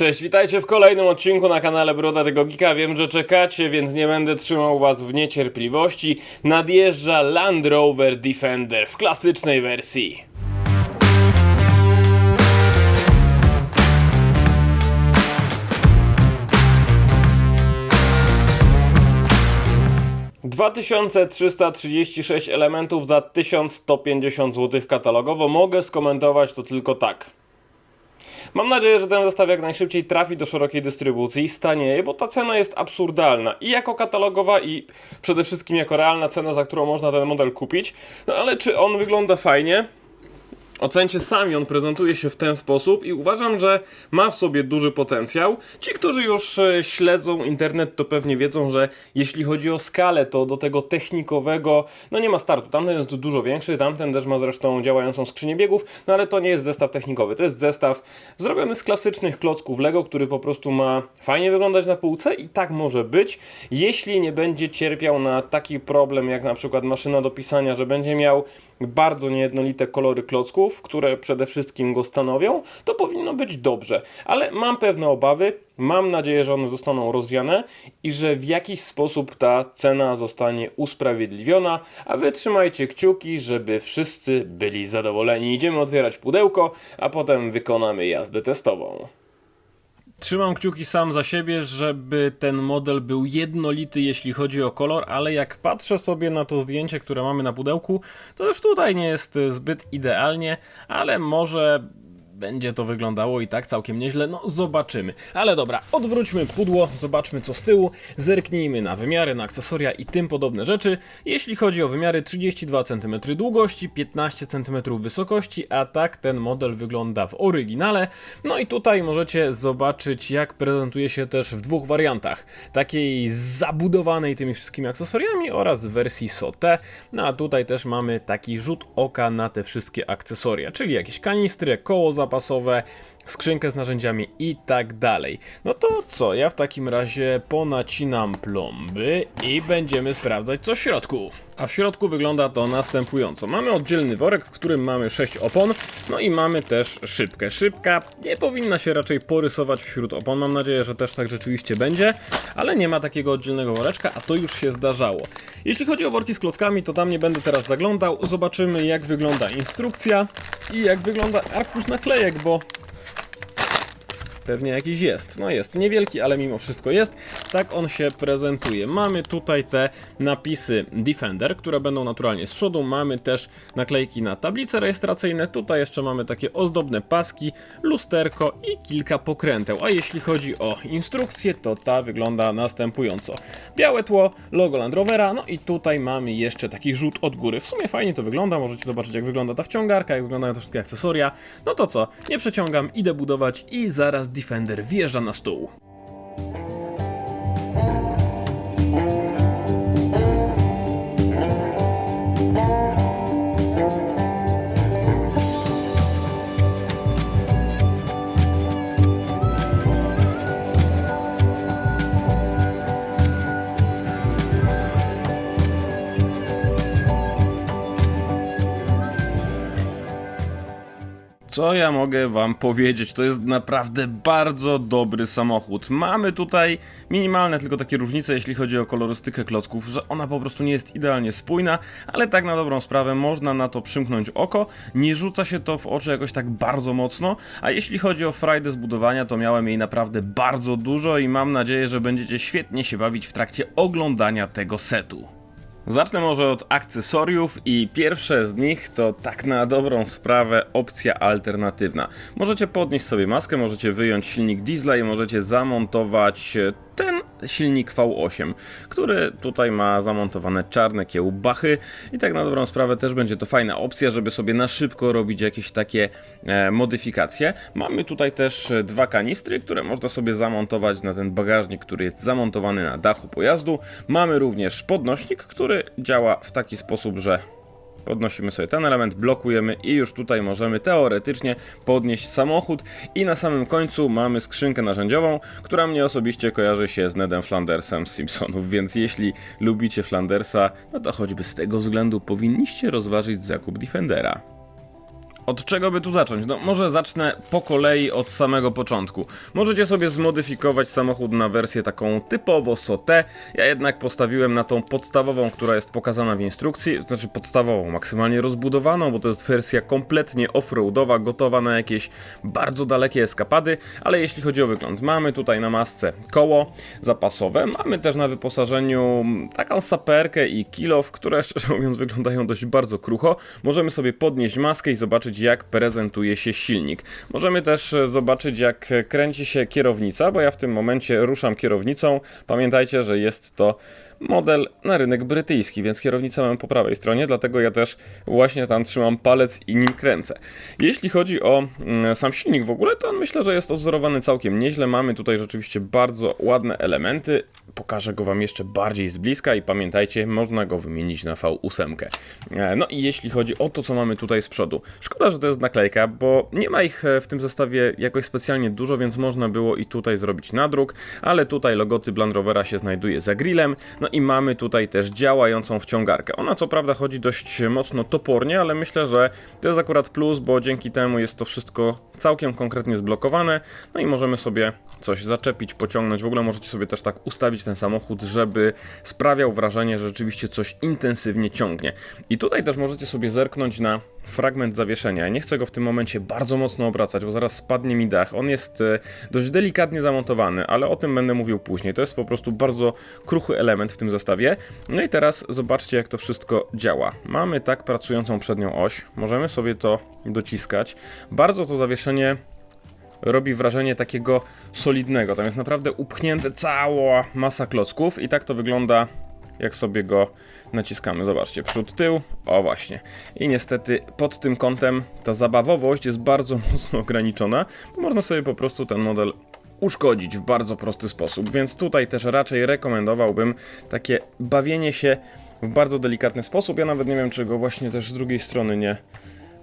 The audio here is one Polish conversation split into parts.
Cześć, witajcie w kolejnym odcinku na kanale Broda tego Geeka. Wiem, że czekacie, więc nie będę trzymał was w niecierpliwości. Nadjeżdża Land Rover Defender w klasycznej wersji. ...2336 elementów za 1150 zł katalogowo. Mogę skomentować to tylko tak. Mam nadzieję, że ten zestaw jak najszybciej trafi do szerokiej dystrybucji i stanieje, bo ta cena jest absurdalna i jako katalogowa i przede wszystkim jako realna cena, za którą można ten model kupić. No ale czy on wygląda fajnie? Ocencie sami, on prezentuje się w ten sposób i uważam, że ma w sobie duży potencjał. Ci, którzy już e, śledzą internet, to pewnie wiedzą, że jeśli chodzi o skalę, to do tego technikowego, no nie ma startu. Tamten jest dużo większy, tamten też ma zresztą działającą skrzynię biegów, no ale to nie jest zestaw technikowy. To jest zestaw zrobiony z klasycznych klocków Lego, który po prostu ma fajnie wyglądać na półce i tak może być, jeśli nie będzie cierpiał na taki problem jak na przykład maszyna do pisania, że będzie miał bardzo niejednolite kolory klocków, które przede wszystkim go stanowią, to powinno być dobrze. Ale mam pewne obawy, mam nadzieję, że one zostaną rozwiane i że w jakiś sposób ta cena zostanie usprawiedliwiona, a wy trzymajcie kciuki, żeby wszyscy byli zadowoleni. Idziemy otwierać pudełko, a potem wykonamy jazdę testową. Trzymam kciuki sam za siebie, żeby ten model był jednolity, jeśli chodzi o kolor, ale jak patrzę sobie na to zdjęcie, które mamy na pudełku, to już tutaj nie jest zbyt idealnie, ale może będzie to wyglądało i tak całkiem nieźle, no zobaczymy. Ale dobra, odwróćmy pudło, zobaczmy co z tyłu, zerknijmy na wymiary, na akcesoria i tym podobne rzeczy. Jeśli chodzi o wymiary 32 cm długości, 15 cm wysokości, a tak ten model wygląda w oryginale. No i tutaj możecie zobaczyć jak prezentuje się też w dwóch wariantach. Takiej zabudowanej tymi wszystkimi akcesoriami oraz wersji SOTE. No a tutaj też mamy taki rzut oka na te wszystkie akcesoria, czyli jakieś kanistry, koło zapasowe, skrzynkę z narzędziami i tak dalej. No to co, ja w takim razie ponacinam plomby i będziemy sprawdzać co w środku. A w środku wygląda to następująco. Mamy oddzielny worek, w którym mamy 6 opon, no i mamy też szybkę. Szybka nie powinna się raczej porysować wśród opon, mam nadzieję, że też tak rzeczywiście będzie, ale nie ma takiego oddzielnego woreczka, a to już się zdarzało. Jeśli chodzi o worki z klockami, to tam nie będę teraz zaglądał. Zobaczymy jak wygląda instrukcja i jak wygląda arkusz naklejek, bo Pewnie jakiś jest. No jest niewielki, ale mimo wszystko jest. Tak on się prezentuje. Mamy tutaj te napisy Defender, które będą naturalnie z przodu. Mamy też naklejki na tablice rejestracyjne. Tutaj jeszcze mamy takie ozdobne paski, lusterko i kilka pokręteł. A jeśli chodzi o instrukcję, to ta wygląda następująco. Białe tło, logo Land Rovera, no i tutaj mamy jeszcze taki rzut od góry. W sumie fajnie to wygląda, możecie zobaczyć jak wygląda ta wciągarka, jak wyglądają te wszystkie akcesoria. No to co, nie przeciągam, idę budować i zaraz Defender wjeżdża na stół. Co ja mogę wam powiedzieć? To jest naprawdę bardzo dobry samochód. Mamy tutaj minimalne tylko takie różnice, jeśli chodzi o kolorystykę klocków, że ona po prostu nie jest idealnie spójna, ale tak na dobrą sprawę można na to przymknąć oko. Nie rzuca się to w oczy jakoś tak bardzo mocno, a jeśli chodzi o frajdę zbudowania, to miałem jej naprawdę bardzo dużo i mam nadzieję, że będziecie świetnie się bawić w trakcie oglądania tego setu. Zacznę może od akcesoriów i pierwsze z nich to tak na dobrą sprawę opcja alternatywna. Możecie podnieść sobie maskę, możecie wyjąć silnik diesla i możecie zamontować ten silnik V8, który tutaj ma zamontowane czarne kiełbachy i tak na dobrą sprawę też będzie to fajna opcja, żeby sobie na szybko robić jakieś takie e, modyfikacje. Mamy tutaj też e, dwa kanistry, które można sobie zamontować na ten bagażnik, który jest zamontowany na dachu pojazdu. Mamy również podnośnik, który działa w taki sposób, że Podnosimy sobie ten element, blokujemy i już tutaj możemy teoretycznie podnieść samochód i na samym końcu mamy skrzynkę narzędziową, która mnie osobiście kojarzy się z Nedem Flandersem z Simpsonów, więc jeśli lubicie Flandersa, no to choćby z tego względu powinniście rozważyć zakup Defendera. Od czego by tu zacząć? No może zacznę po kolei od samego początku. Możecie sobie zmodyfikować samochód na wersję taką typowo SOT. Ja jednak postawiłem na tą podstawową, która jest pokazana w instrukcji, znaczy podstawową, maksymalnie rozbudowaną, bo to jest wersja kompletnie offroadowa, gotowa na jakieś bardzo dalekie eskapady, ale jeśli chodzi o wygląd, mamy tutaj na masce koło zapasowe, mamy też na wyposażeniu taką saperkę i kilof, które szczerze mówiąc wyglądają dość bardzo krucho. Możemy sobie podnieść maskę i zobaczyć jak prezentuje się silnik. Możemy też e, zobaczyć jak kręci się kierownica, bo ja w tym momencie ruszam kierownicą. Pamiętajcie, że jest to model na rynek brytyjski, więc kierownicę mam po prawej stronie, dlatego ja też właśnie tam trzymam palec i nim kręcę. Jeśli chodzi o mm, sam silnik w ogóle, to on myślę, że jest odzorowany całkiem nieźle. Mamy tutaj rzeczywiście bardzo ładne elementy. Pokażę go Wam jeszcze bardziej z bliska i pamiętajcie, można go wymienić na V8. E, No i jeśli chodzi o to, co mamy tutaj z przodu. Szkoda, że to jest naklejka, bo nie ma ich e, w tym zestawie jakoś specjalnie dużo, więc można było i tutaj zrobić nadruk, ale tutaj logotyp Land Rovera się znajduje za grillem. No i mamy tutaj też działającą wciągarkę. Ona co prawda chodzi dość mocno topornie, ale myślę, że to jest akurat plus, bo dzięki temu jest to wszystko całkiem konkretnie zblokowane. No i możemy sobie coś zaczepić, pociągnąć. W ogóle możecie sobie też tak ustawić ten samochód, żeby sprawiał wrażenie, że rzeczywiście coś intensywnie ciągnie. I tutaj też możecie sobie zerknąć na fragment zawieszenia. Nie chcę go w tym momencie bardzo mocno obracać, bo zaraz spadnie mi dach. On jest e, dość delikatnie zamontowany, ale o tym będę mówił później. To jest po prostu bardzo kruchy element w tym zestawie. No i teraz zobaczcie, jak to wszystko działa. Mamy tak pracującą przednią oś. Możemy sobie to dociskać. Bardzo to zawieszenie robi wrażenie takiego solidnego. Tam jest naprawdę upchnięte cała masa klocków i tak to wygląda jak sobie go naciskamy. Zobaczcie, przód, tył, o właśnie. I niestety pod tym kątem ta zabawowość jest bardzo mocno ograniczona, można sobie po prostu ten model uszkodzić w bardzo prosty sposób, więc tutaj też raczej rekomendowałbym takie bawienie się w bardzo delikatny sposób. Ja nawet nie wiem, czy go właśnie też z drugiej strony nie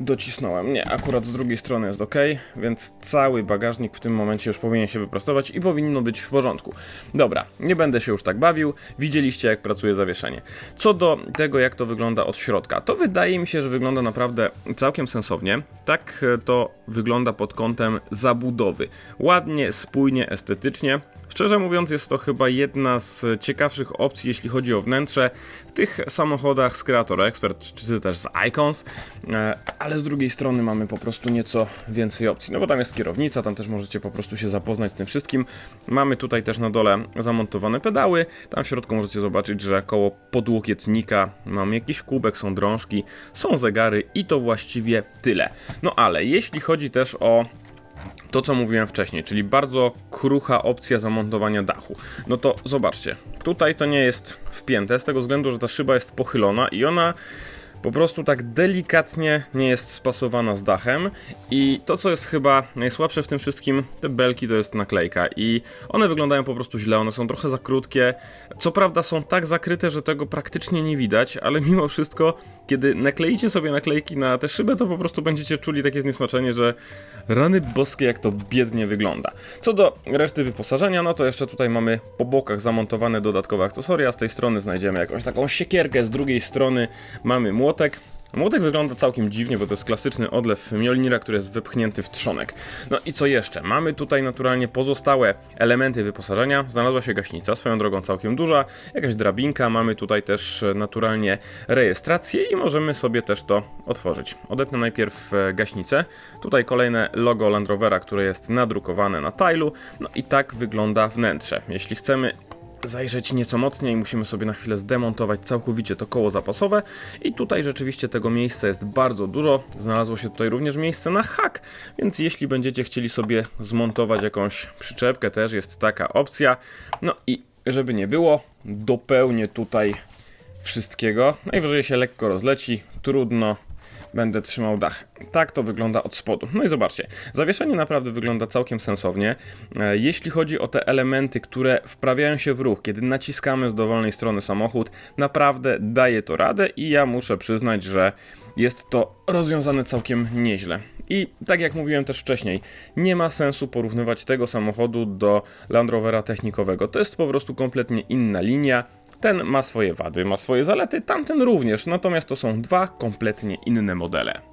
docisnąłem. Nie, akurat z drugiej strony jest ok, więc cały bagażnik w tym momencie już powinien się wyprostować i powinno być w porządku. Dobra, nie będę się już tak bawił. Widzieliście, jak pracuje zawieszenie. Co do tego, jak to wygląda od środka, to wydaje mi się, że wygląda naprawdę całkiem sensownie. Tak e, to wygląda pod kątem zabudowy. Ładnie, spójnie, estetycznie. Szczerze mówiąc, jest to chyba jedna z ciekawszych opcji, jeśli chodzi o wnętrze w tych samochodach z Creator Expert, czy też z Icons, e, ale z drugiej strony mamy po prostu nieco więcej opcji, no bo tam jest kierownica, tam też możecie po prostu się zapoznać z tym wszystkim. Mamy tutaj też na dole zamontowane pedały, tam w środku możecie zobaczyć, że koło podłokietnika mamy jakiś kubek, są drążki, są zegary i to właściwie tyle. No ale jeśli chodzi też o to, co mówiłem wcześniej, czyli bardzo krucha opcja zamontowania dachu. No to zobaczcie, tutaj to nie jest wpięte z tego względu, że ta szyba jest pochylona i ona po prostu tak delikatnie nie jest spasowana z dachem i to co jest chyba najsłabsze w tym wszystkim, te belki to jest naklejka i one wyglądają po prostu źle, one są trochę za krótkie, co prawda są tak zakryte, że tego praktycznie nie widać, ale mimo wszystko kiedy nakleicie sobie naklejki na tę szybę, to po prostu będziecie czuli takie zniesmaczenie, że rany boskie jak to biednie wygląda. Co do reszty wyposażenia, no to jeszcze tutaj mamy po bokach zamontowane dodatkowe akcesoria, z tej strony znajdziemy jakąś taką siekierkę, z drugiej strony mamy młotek, Młotek wygląda całkiem dziwnie, bo to jest klasyczny odlew Mjolnira, który jest wypchnięty w trzonek. No i co jeszcze? Mamy tutaj naturalnie pozostałe elementy wyposażenia. Znalazła się gaśnica, swoją drogą całkiem duża, jakaś drabinka, mamy tutaj też naturalnie rejestrację i możemy sobie też to otworzyć. Odetnę najpierw e, gaśnicę. Tutaj kolejne logo Land Rovera, które jest nadrukowane na tilu. No i tak wygląda wnętrze. Jeśli chcemy zajrzeć nieco mocniej, musimy sobie na chwilę zdemontować całkowicie to koło zapasowe i tutaj rzeczywiście tego miejsca jest bardzo dużo. Znalazło się tutaj również miejsce na hak, więc jeśli będziecie chcieli sobie zmontować jakąś przyczepkę, też jest taka opcja. No i żeby nie było, dopełnię tutaj wszystkiego. Najwyżej się lekko rozleci, trudno, będę trzymał dach. Tak to wygląda od spodu. No i zobaczcie, zawieszenie naprawdę wygląda całkiem sensownie. E, Jeśli chodzi o te elementy, które wprawiają się w ruch, kiedy naciskamy z dowolnej strony samochód, naprawdę daje to radę i ja muszę przyznać, że jest to rozwiązane całkiem nieźle. I tak jak mówiłem też wcześniej, nie ma sensu porównywać tego samochodu do Land Rovera technikowego. To jest po prostu kompletnie inna linia. Ten ma swoje wady, ma swoje zalety, tamten również, natomiast to są dwa kompletnie inne modele.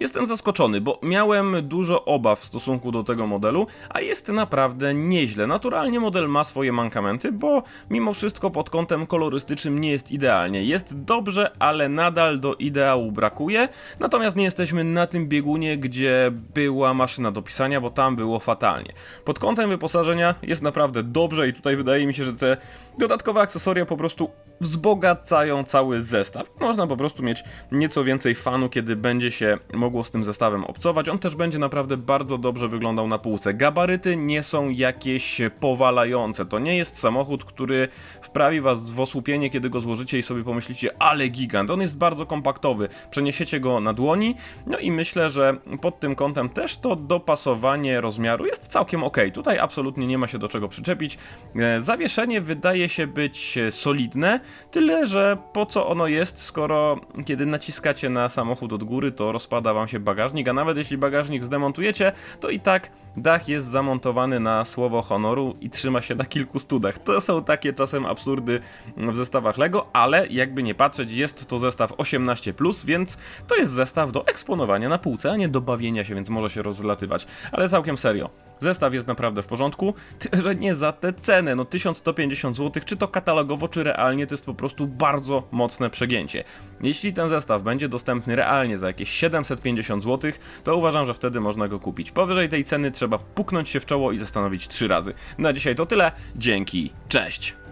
Jestem zaskoczony, bo miałem dużo obaw w stosunku do tego modelu, a jest naprawdę nieźle. Naturalnie model ma swoje mankamenty, bo mimo wszystko pod kątem kolorystycznym nie jest idealnie. Jest dobrze, ale nadal do ideału brakuje. Natomiast nie jesteśmy na tym biegunie, gdzie była maszyna do pisania, bo tam było fatalnie. Pod kątem wyposażenia jest naprawdę dobrze i tutaj wydaje mi się, że te dodatkowe akcesoria po prostu wzbogacają cały zestaw. Można po prostu mieć nieco więcej fanu, kiedy będzie się mogło z tym zestawem obcować. On też będzie naprawdę bardzo dobrze wyglądał na półce. Gabaryty nie są jakieś powalające. To nie jest samochód, który wprawi was w osłupienie, kiedy go złożycie i sobie pomyślicie, ale gigant. On jest bardzo kompaktowy. Przeniesiecie go na dłoni. No i myślę, że pod tym kątem też to dopasowanie rozmiaru jest całkiem ok. Tutaj absolutnie nie ma się do czego przyczepić. E, Zawieszenie wydaje się być solidne, tyle że po co ono jest, skoro kiedy naciskacie na samochód od góry, to rozpada wam się bagażnik, a nawet jeśli bagażnik zdemontujecie, to i tak dach jest zamontowany na słowo honoru i trzyma się na kilku studach. To są takie czasem absurdy w zestawach Lego, ale jakby nie patrzeć, jest to zestaw 18+, więc to jest zestaw do eksponowania na półce, a nie do bawienia się, więc może się rozlatywać. Ale całkiem serio. Zestaw jest naprawdę w porządku, tyle że nie za tę cenę. No 1150 zł, czy to katalogowo, czy realnie, to jest po prostu bardzo mocne przegięcie. Jeśli ten zestaw będzie dostępny realnie za jakieś 750 zł, to uważam, że wtedy można go kupić. Powyżej tej ceny trzeba puknąć się w czoło i zastanowić trzy razy. Na dzisiaj to tyle. Dzięki, cześć!